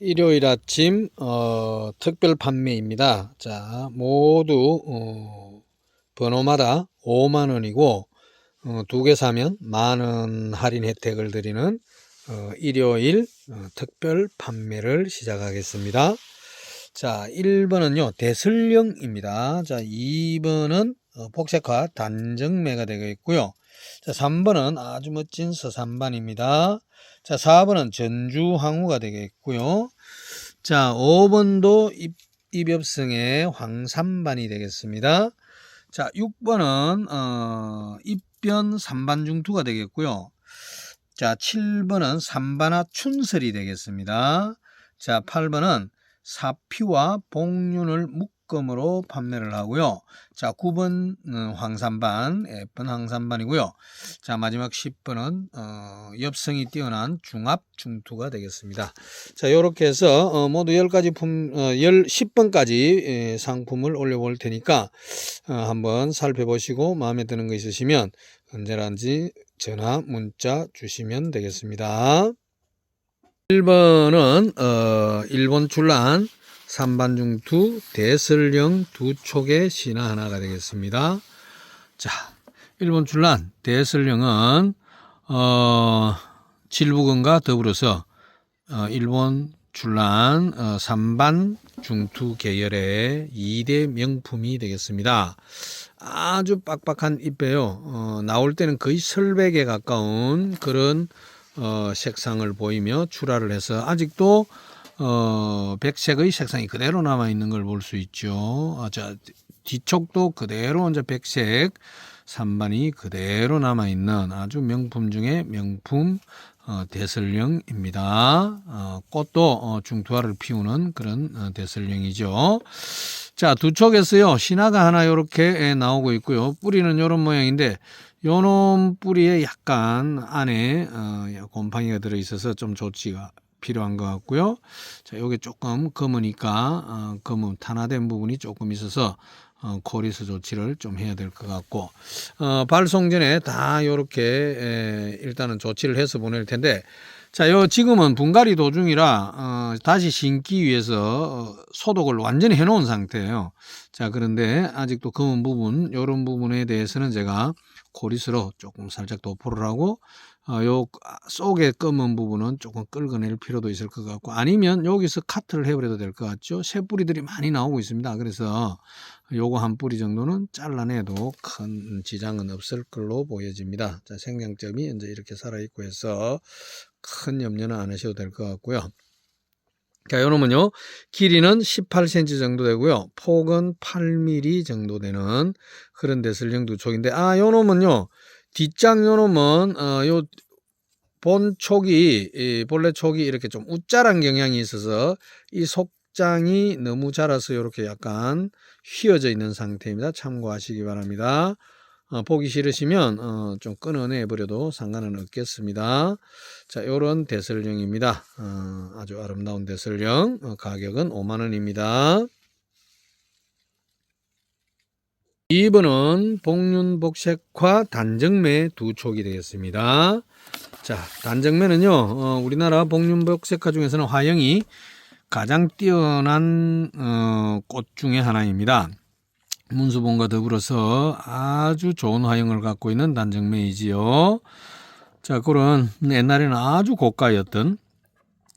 일요일 아침 어, 특별 판매입니다. 자, 모두 어, 번호마다 5만 원이고 어, 두개 사면 만 원 할인 혜택을 드리는 어, 일요일 어, 특별 판매를 시작하겠습니다. 자, 1번은요, 대슬령입니다. 자, 2번은 어, 복색화 단정매가 되겠고요. 자, 3번은 아주 멋진 서산반입니다. 자, 4번은 전주항우가 되겠고요. 자, 5번도 입, 입엽성의 황산반이 되겠습니다. 자, 6번은 어, 입변 삼반중투가 되겠고요. 자, 7번은 삼반화 춘설이 되겠습니다. 자, 8번은 사피와 복륜을 묶 음으로 판매를 하고요. 자, 9번은 황산반, 예쁜 황산반이고요. 자, 마지막 10번은 어, 엽성이 뛰어난 중압 중투가 되겠습니다. 자, 요렇게 해서 어, 모두 10가지 품, 어, 10, 10번까지 에, 상품을 올려볼 테니까 어, 한번 살펴보시고 마음에 드는 거 있으시면 언제든지 전화, 문자 주시면 되겠습니다. 1번은 어, 일본 출란 삼반중투 대설령 두 촉의 신화 하나가 되겠습니다. 자, 일본 출란 대설령은 어, 칠부근과 더불어서 어, 일본 출란 어, 삼반 중투 계열의 2대 명품이 되겠습니다. 아주 빡빡한 잎에요. 어, 나올 때는 거의 설백에 가까운 그런 어, 색상을 보이며 출하를 해서 아직도 어, 백색의 색상이 그대로 남아 있는 걸 볼 수 있죠. 어, 자, 뒤쪽도 그대로 이제 백색 산반이 그대로 남아 있는 아주 명품 중에 명품 어, 대설령입니다. 어, 꽃도 어, 중투화를 피우는 그런 어, 대설령이죠. 자, 두 촉에서요, 신화가 하나 이렇게 나오고 있고요. 뿌리는 이런 모양인데, 요놈 뿌리에 약간 안에 어, 곰팡이가 들어 있어서 좀 조치가 필요한 것 같고요. 자, 요게 조금 검으니까 어, 검은 탄화된 부분이 조금 있어서 어, 코리스 조치를 좀 해야 될 것 같고 어, 발송 전에 다 요렇게 에, 일단은 조치를 해서 보낼 텐데 자, 요 지금은 분갈이 도중이라 어, 다시 심기 위해서 어, 소독을 완전히 해놓은 상태예요. 자, 그런데 아직도 검은 부분, 요런 부분에 대해서는 제가 고리스로 조금 살짝 도포를 하고 어, 요 속에 검은 부분은 조금 긁어낼 필요도 있을 것 같고 아니면 여기서 카트를 해버려도 될 것 같죠. 새 뿌리들이 많이 나오고 있습니다. 그래서 요거 한 뿌리 정도는 잘라내도 큰 지장은 없을 걸로 보여집니다. 자, 생장점이 이제 이렇게 살아있고 해서 큰 염려는 안 하셔도 될 것 같고요. 자, 요놈은요, 길이는 18cm 정도 되고요, 폭은 8mm 정도 되는 그런 데슬령 두 촉인데, 아, 요놈은요, 뒷장 요놈은, 어, 요, 본 촉이, 이 본래 촉이 이렇게 좀 우짜란 경향이 있어서 이 속장이 너무 자라서 이렇게 약간 휘어져 있는 상태입니다. 참고하시기 바랍니다. 어, 보기 싫으시면 어, 좀 끊어내 버려도 상관은 없겠습니다. 자, 요런 대설령입니다. 어, 아주 아름다운 대설령. 어, 가격은 5만 원입니다. 2번은 복륜복색화 단정매 두 촉이 되겠습니다. 자, 단정매는요, 어, 우리나라 복륜복색화 중에서는 화형이 가장 뛰어난 어, 꽃 중에 하나입니다. 문수봉과 더불어서 아주 좋은 화형을 갖고 있는 단정매이지요. 자, 그런 옛날에는 아주 고가였던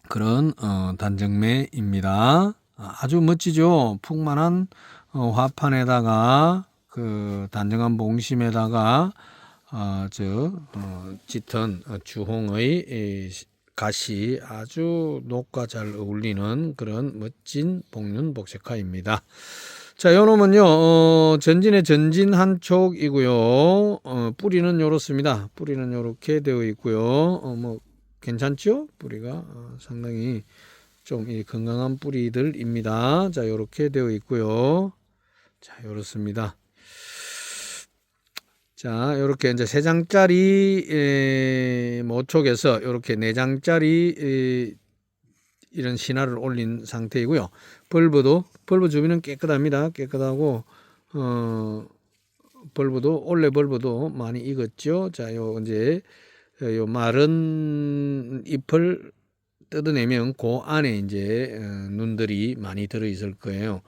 그런 어, 단정매입니다. 아주 멋지죠. 풍만한 어, 화판에다가 그 단정한 봉심에다가 어, 저 어, 짙은 어, 주홍의 이, 갓이 아주 녹과 잘 어울리는 그런 멋진 복륜 복색화입니다. 자, 요 놈은요, 어, 전진의 전진 한 촉이고요. 어, 뿌리는 요렇습니다. 뿌리는 요렇게 되어 있고요. 어, 뭐, 괜찮죠? 뿌리가 어, 상당히 좀 이 건강한 뿌리들입니다. 자, 요렇게 되어 있고요. 자, 요렇습니다. 자, 요렇게 이제 세 장짜리 에, 모촉에서 요렇게 네 장짜리 에, 이런 신화를 올린 상태이고요. 벌브도 벌브 주변은 깨끗합니다. 깨끗하고 어 벌브도 올레 벌브도 많이 익었죠. 자, 요 이제 요 마른 잎을 뜯어내면 그 안에 이제 어, 눈들이 많이 들어 있을 거예요.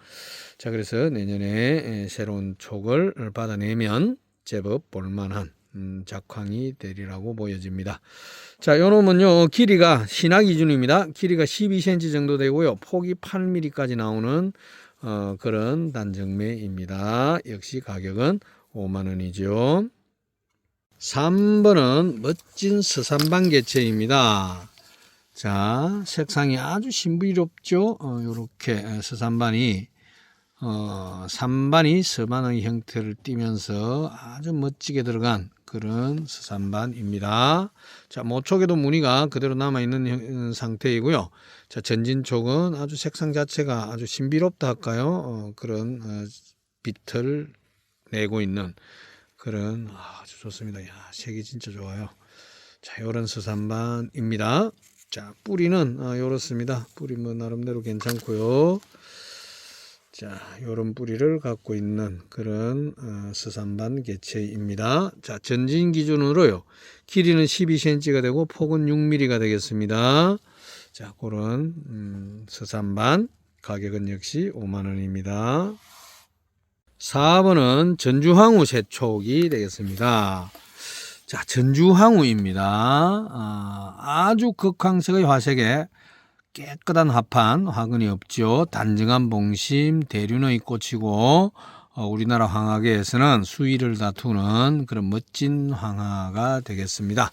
자, 그래서 내년에 에, 새로운 촉을 받아내면 제법 볼만한 음, 작황이 되리라고 보여집니다. 자, 요 놈은요, 길이가 신화 기준입니다. 길이가 12cm 정도 되고요. 폭이 8mm까지 나오는 어, 그런 단정매입니다. 역시 가격은 5만원이죠. 3번은 멋진 서산반 개체입니다. 자, 색상이 아주 신비롭죠? 어, 요렇게 서산반이, 어, 산반이 서반의 형태를 띠면서 아주 멋지게 들어간 그런 서산반입니다. 자, 모촉에도 무늬가 그대로 남아있는 형- 상태이고요. 자, 전진촉은 아주 색상 자체가 아주 신비롭다 할까요? 어, 그런 어, 빛을 내고 있는 그런 아, 아주 좋습니다. 야, 색이 진짜 좋아요. 자, 요런 서산반입니다. 자, 뿌리는 어, 요렇습니다. 뿌리 뭐 나름대로 괜찮고요. 자, 요런 뿌리를 갖고 있는 그런 어, 서산반 개체입니다. 자, 전진 기준으로요. 길이는 12cm가 되고 폭은 6mm가 되겠습니다. 자, 그런 음, 서산반 가격은 역시 5만 원입니다. 4번은 전주항우 새촉이 되겠습니다. 자, 전주항우입니다. 아, 아주 극황색의 화색에 깨끗한 화판, 화근이 없죠. 단정한 봉심, 대륜의 꽃이고, 어, 우리나라 황화계에서는 수위를 다투는 그런 멋진 황화가 되겠습니다.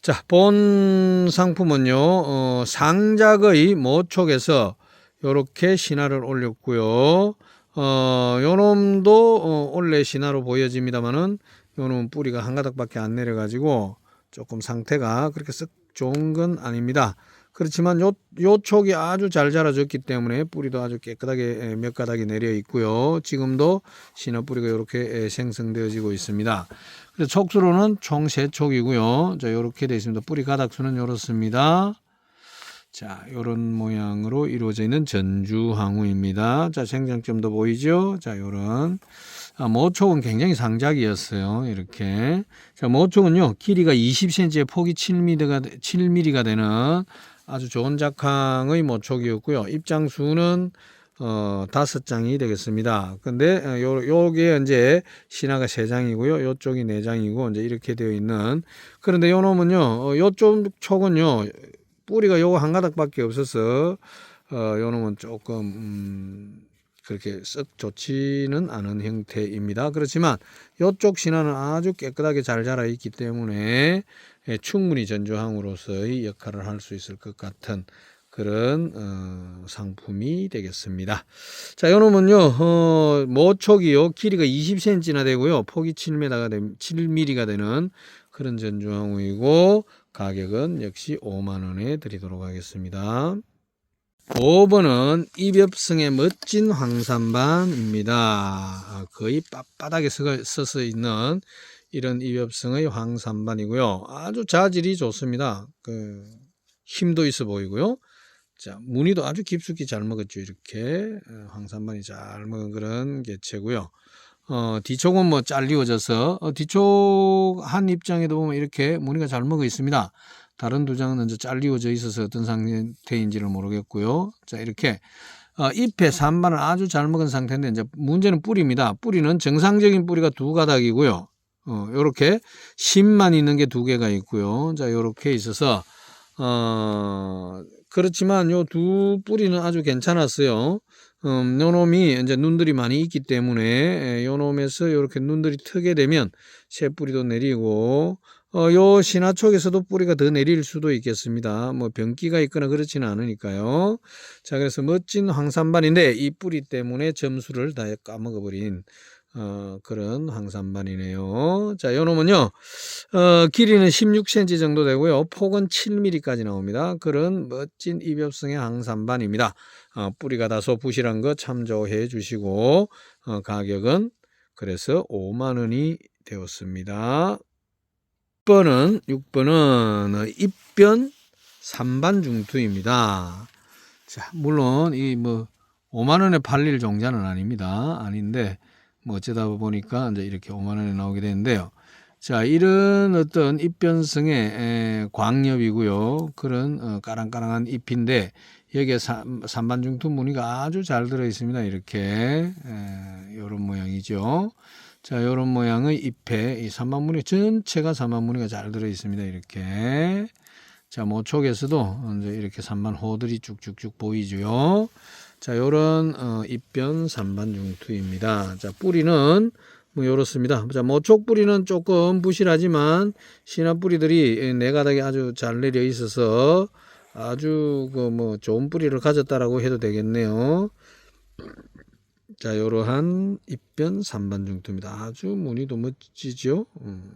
자, 본 상품은요, 어, 상작의 모촉에서 이렇게 신화를 올렸고요. 어, 요놈도 어, 원래 신화로 보여집니다만은 요놈은 뿌리가 한 가닥밖에 안 내려가지고 조금 상태가 그렇게 썩 좋은 건 아닙니다. 그렇지만 요, 요 촉이 아주 잘 자라졌기 때문에 뿌리도 아주 깨끗하게 몇 가닥이 내려 있고요. 지금도 신화 뿌리가 이렇게 생성되어지고 있습니다. 그래서 촉수로는 총 세 촉이고요. 자, 요렇게 되어 있습니다. 뿌리 가닥 수는 요렇습니다. 자, 요런 모양으로 이루어져 있는 전주항우입니다. 자, 생장점도 보이죠? 자, 요런. 아, 모촉은 굉장히 상작이었어요. 이렇게. 자, 모촉은요, 길이가 20cm에 폭이 7mm가, 7mm가 되는 아주 좋은 작황의 모촉이었고요. 입장 수는 어, 다섯 장이 되겠습니다. 근데, 어, 요, 요게 이제 신화가 세 장이고요. 요쪽이 네 장이고, 이제 이렇게 되어 있는. 그런데 요 놈은요, 어, 요쪽 촉은요, 뿌리가 요거 한 가닥밖에 없어서, 어, 요 놈은 조금, 음, 그렇게 썩 좋지는 않은 형태입니다. 그렇지만 요쪽 신화는 아주 깨끗하게 잘 자라 있기 때문에 예, 충분히 전주항으로서의 역할을 할 수 있을 것 같은 그런 어, 상품이 되겠습니다. 자, 요놈은요, 어, 모촉이요, 길이가 20cm나 되고요, 폭이 7m가 되, 7mm가 되는 그런 전주항우이고, 가격은 역시 5만 원에 드리도록 하겠습니다. 5번은 이벽성의 멋진 황산반입니다. 아, 거의 빳빳하게 서- 서서 있는 이런 이벽성의 황산반이고요. 아주 자질이 좋습니다. 그 힘도 있어 보이고요. 자, 무늬도 아주 깊숙이 잘 먹었죠. 이렇게 어, 황산반이 잘 먹은 그런 개체고요. 어, 뒤쪽은 뭐 잘리워져서 어, 뒤쪽 한 입장에도 보면 이렇게 무늬가 잘 먹어 있습니다. 다른 두 장은 이제 잘리워져 있어서 어떤 상태인지를 모르겠고요. 자, 이렇게 어, 잎에 산반을 아주 잘 먹은 상태인데 이제 문제는 뿌리입니다. 뿌리는 정상적인 뿌리가 두 가닥이고요. 어, 요렇게 심만 있는 게 두 개가 있고요. 자, 요렇게 있어서 어, 그렇지만 요 두 뿌리는 아주 괜찮았어요. 음, 요 놈이 이제 눈들이 많이 있기 때문에 에, 요 놈에서 요렇게 눈들이 트게 되면 새 뿌리도 내리고 어, 요 신화 쪽에서도 뿌리가 더 내릴 수도 있겠습니다. 뭐 병기가 있거나 그렇지는 않으니까요. 자, 그래서 멋진 황산반인데 이 뿌리 때문에 점수를 다 까먹어버린 어, 그런 황산반이네요. 자, 요 놈은요, 어, 길이는 16cm 정도 되고요. 폭은 7mm까지 나옵니다. 그런 멋진 입엽성의 황산반입니다. 어, 뿌리가 다소 부실한 거 참조해 주시고, 어, 가격은 그래서 5만원이 되었습니다. 6번은 6번은 입변 산반중투입니다. 자, 물론 이 뭐 5만 원에 팔릴 종자는 아닙니다. 아닌데 뭐 어쩌다 보니까 이제 이렇게 5만 원에 나오게 되는데요. 자, 이런 어떤 잎변성의 에, 광엽이고요. 그런 어, 까랑까랑한 잎인데 여기에 삼- 삼반중투 무늬가 아주 잘 들어 있습니다. 이렇게 이런 모양이죠. 자, 이런 모양의 잎에 이 삼반무늬 전체가 삼반무늬가 잘 들어 있습니다. 이렇게 자, 모촉에서도 이제 이렇게 삼반호들이 쭉쭉쭉 보이죠. 자, 요런 어, 잎변 삼반 중투입니다. 자, 뿌리는 뭐 요렇습니다. 자, 모촉 뿌리는 조금 부실하지만 신화 뿌리들이 네 가닥이 아주 잘 내려 있어서 아주 그 뭐 좋은 뿌리를 가졌다라고 해도 되겠네요. 자, 요러한 잎변 삼반중투입니다. 아주 무늬도 멋지죠. 음,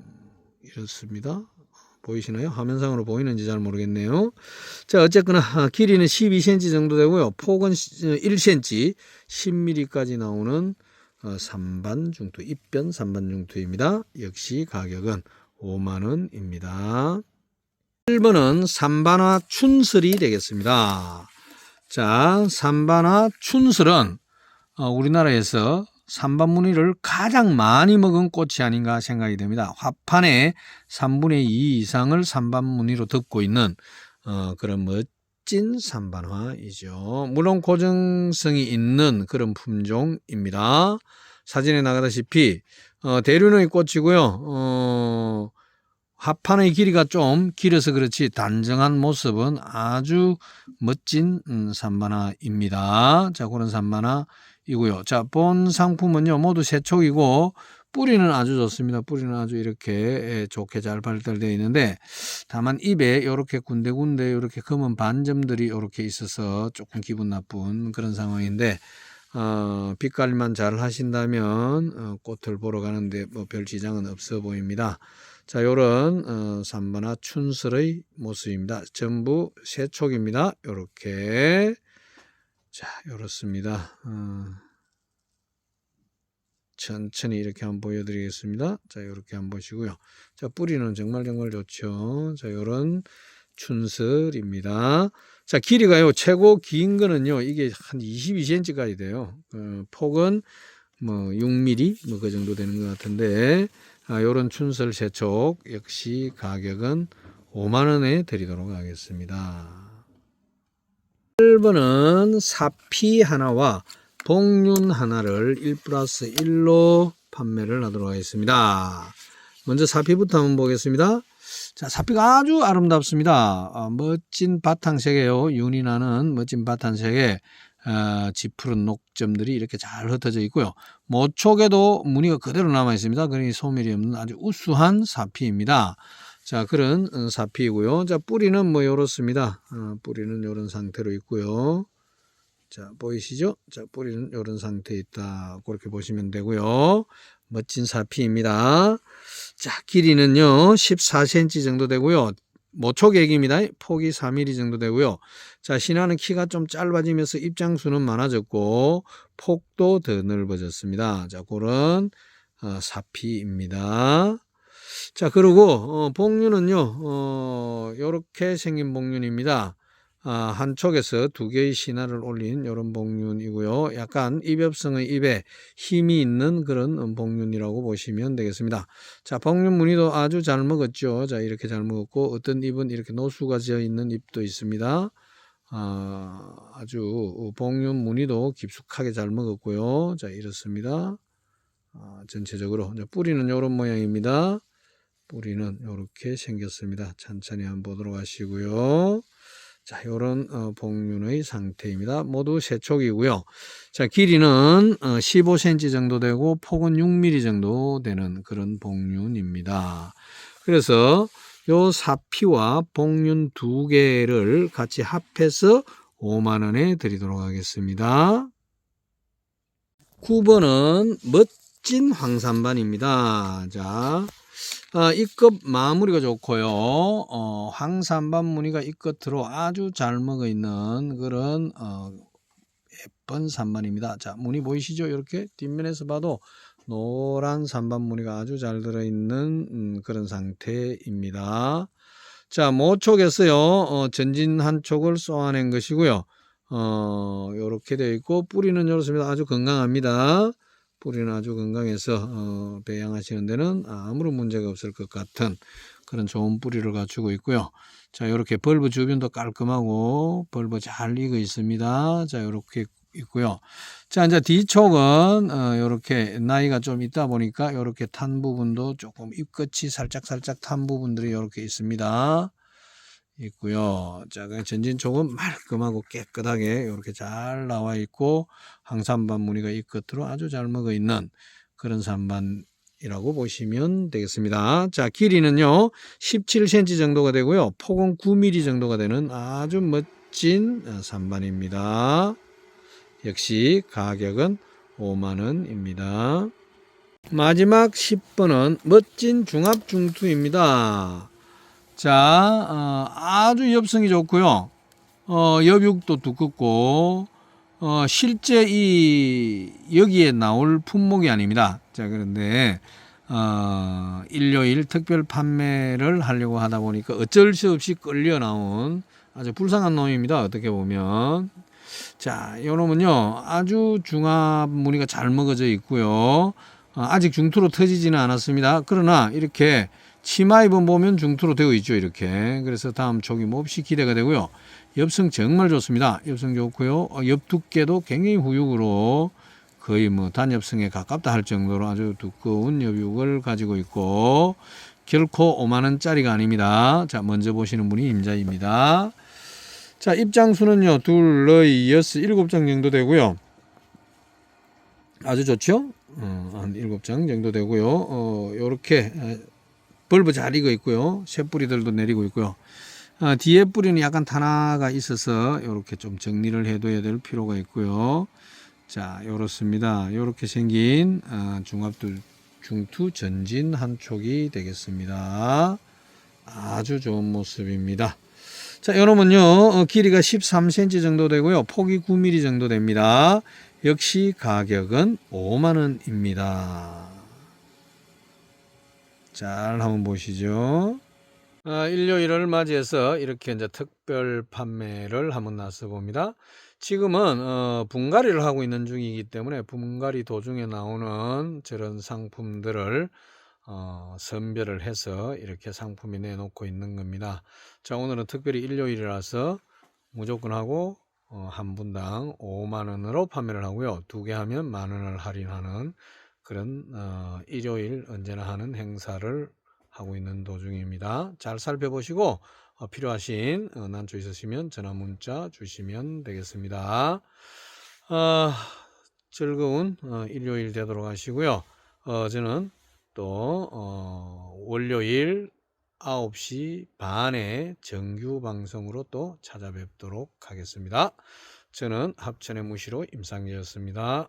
이렇습니다. 보이시나요? 화면상으로 보이는지 잘 모르겠네요. 자, 어쨌거나 아, 길이는 12cm 정도 되고요. 폭은 1cm, 10mm까지 나오는 어, 삼반중투, 입변 삼반중투입니다. 역시 가격은 5만 원입니다. 1번은 삼반화 춘슬이 되겠습니다. 자, 삼반화 춘슬은 어, 우리나라에서 삼반무늬를 가장 많이 먹은 꽃이 아닌가 생각이 됩니다. 화판의 3분의 2 이상을 삼반무늬로 덮고 있는 어, 그런 멋진 삼반화이죠. 물론 고정성이 있는 그런 품종입니다. 사진에 나가다시피 어, 대륜의 꽃이고요. 어, 화판의 길이가 좀 길어서 그렇지 단정한 모습은 아주 멋진 음, 삼반화입니다. 자, 그런 삼반화 이고요. 자, 본 상품은요 모두 세촉이고 뿌리는 아주 좋습니다. 뿌리는 아주 이렇게 예, 좋게 잘 발달되어 있는데 다만 입에 이렇게 군데군데 이렇게 검은 반점들이 이렇게 있어서 조금 기분 나쁜 그런 상황인데 어, 빛깔만 잘 하신다면 어, 꽃을 보러 가는데 뭐 별 지장은 없어 보입니다. 자, 요런 어, 삼반화 춘설의 모습입니다. 전부 세촉입니다. 요렇게 자, 요렇습니다. 어, 천천히 이렇게 한번 보여드리겠습니다. 자, 이렇게 한번 보시고요. 자, 뿌리는 정말 정말 좋죠. 자, 요런 춘설입니다. 자, 길이가요, 최고 긴 거는요, 이게 한 22cm까지 돼요. 어, 폭은 뭐 6mm, 뭐 그 정도 되는 것 같은데, 아, 요런 춘설 세촉 역시 가격은 5만 원에 드리도록 하겠습니다. 1번은 사피 하나와 복륜 하나를 1 플러스 1로 판매를 하도록 하겠습니다. 먼저 사피부터 한번 보겠습니다. 자, 사피가 아주 아름답습니다. 어, 멋진 바탕색이에요. 윤이 나는 멋진 바탕색에 어, 짙푸른 녹점들이 이렇게 잘 흩어져 있고요. 모촉에도 무늬가 그대로 남아 있습니다. 그러니 소멸이 없는 아주 우수한 사피입니다. 자, 그런 어, 사피이고요. 자, 뿌리는 뭐 이렇습니다. 어, 뿌리는 이런 상태로 있고요. 자, 보이시죠? 자, 뿌리는 이런 상태에 있다. 그렇게 보시면 되고요. 멋진 사피입니다. 자, 길이는요, 14cm 정도 되고요. 모촉액입니다. 폭이 4mm 정도 되고요. 자, 신화는 키가 좀 짧아지면서 입장수는 많아졌고, 폭도 더 넓어졌습니다. 자, 그런 어, 사피입니다. 자, 그리고 어, 복륜은요, 어, 요렇게 생긴 복륜입니다. 아, 한쪽에서 두 개의 신화를 올린 이런 복륜이고요. 약간 입엽성의 입에 힘이 있는 그런 복륜이라고 보시면 되겠습니다. 자, 복륜 무늬도 아주 잘 먹었죠. 자, 이렇게 잘 먹었고 어떤 잎은 이렇게 노수가 지어 있는 잎도 있습니다. 아, 아주 복륜 무늬도 깊숙하게 잘 먹었고요. 자, 이렇습니다. 아, 전체적으로 뿌리는 이런 모양입니다. 뿌리는 이렇게 생겼습니다. 천천히 한번 보도록 하시고요. 자, 요런 어, 복륜의 상태입니다. 모두 세촉이고요. 자, 길이는 어, 15cm 정도 되고 폭은 6mm 정도 되는 그런 복륜입니다. 그래서 요 사피와 복륜 두 개를 같이 합해서 5만 원에 드리도록 하겠습니다. 9번은 멋진 황산반입니다. 자, 아, 이끝 마무리가 좋고요. 어, 황산반 무늬가 이 끝으로 아주 잘 먹어 있는 그런 어, 예쁜 산반입니다. 자, 무늬 보이시죠? 이렇게 뒷면에서 봐도 노란 산반 무늬가 아주 잘 들어 있는 음, 그런 상태입니다. 자, 모촉에서요. 어, 전진 한 촉을 쏘아낸 것이고요. 어, 요렇게 되어 있고 뿌리는 이렇습니다. 아주 건강합니다. 뿌리는 아주 건강해서 어, 배양하시는 데는 아무런 문제가 없을 것 같은 그런 좋은 뿌리를 갖추고 있고요. 자, 이렇게 벌브 주변도 깔끔하고 벌브 잘 익어 있습니다. 자, 이렇게 있고요. 자, 이제 뒤쪽은 어, 이렇게 나이가 좀 있다 보니까 이렇게 탄 부분도 조금 잎끝이 살짝 살짝 탄 부분들이 이렇게 있습니다. 있고요. 자, 그 전진 쪽은 말끔하고 깨끗하게 이렇게 잘 나와 있고 항산반 무늬가 이 끝으로 아주 잘 먹어 있는 그런 산반이라고 보시면 되겠습니다. 자, 길이는요 17cm 정도가 되고요, 폭은 9mm 정도가 되는 아주 멋진 어, 산반입니다. 역시 가격은 5만 원입니다. 마지막 10번은 멋진 중합 중투입니다. 자, 어, 아주 엽성이 좋고요. 어, 여육도 두껍고 어, 실제 이 여기에 나올 품목이 아닙니다. 자, 그런데 어, 일요일 특별 판매를 하려고 하다 보니까 어쩔 수 없이 끌려 나온 아주 불쌍한 놈입니다. 어떻게 보면. 자, 요 놈은요, 아주 중합 무늬가 잘 먹어져 있고요. 어, 아직 중투로 터지지는 않았습니다. 그러나 이렇게 치마 입은 보면 중투로 되어 있죠. 이렇게. 그래서 다음 촉이 몹시 기대가 되고요. 엽성 정말 좋습니다. 엽성 좋고요. 어, 옆 두께도 굉장히 후육으로 거의 뭐 단엽성에 가깝다 할 정도로 아주 두꺼운 엽육을 가지고 있고 결코 5만 원짜리가 아닙니다. 자, 먼저 보시는 분이 임자입니다. 자, 입장수는요. 둘, 너희, 여섯, 일곱 장 정도 되고요. 아주 좋죠? 어, 한 일곱 장 정도 되고요. 어, 요렇게 에, 벌브 잘 익어 있고요. 쇠뿌리들도 내리고 있고요. 어, 뒤에 뿌리는 약간 탄화가 있어서 이렇게 좀 정리를 해둬야 될 필요가 있고요. 자, 요렇습니다. 이렇게 생긴 어, 중합두 중투 전진 한 촉이 되겠습니다. 아주 좋은 모습입니다. 자, 요놈은요, 어, 길이가 13cm 정도 되고요. 폭이 9mm 정도 됩니다. 역시 가격은 5만원입니다. 잘 한번 보시죠. 아, 일요일을 맞이해서 이렇게 이제 특별 판매를 한번 나서 봅니다. 지금은 어, 분갈이를 하고 있는 중이기 때문에 분갈이 도중에 나오는 저런 상품들을 어, 선별을 해서 이렇게 상품이 내놓고 있는 겁니다. 자, 오늘은 특별히 일요일이라서 무조건 하고 어, 한 분당 5만 원으로 판매를 하고요. 두 개 하면 만 원을 할인하는 그런 어, 일요일 언제나 하는 행사를 하고 있는 도중입니다. 잘 살펴보시고 어, 필요하신 어, 난초 있으시면 전화 문자 주시면 되겠습니다. 어, 즐거운 어, 일요일 되도록 하시고요. 어, 저는 또 어, 월요일 9시 반에 정규 방송으로 또 찾아뵙도록 하겠습니다. 저는 합천의 무시로 임상재였습니다.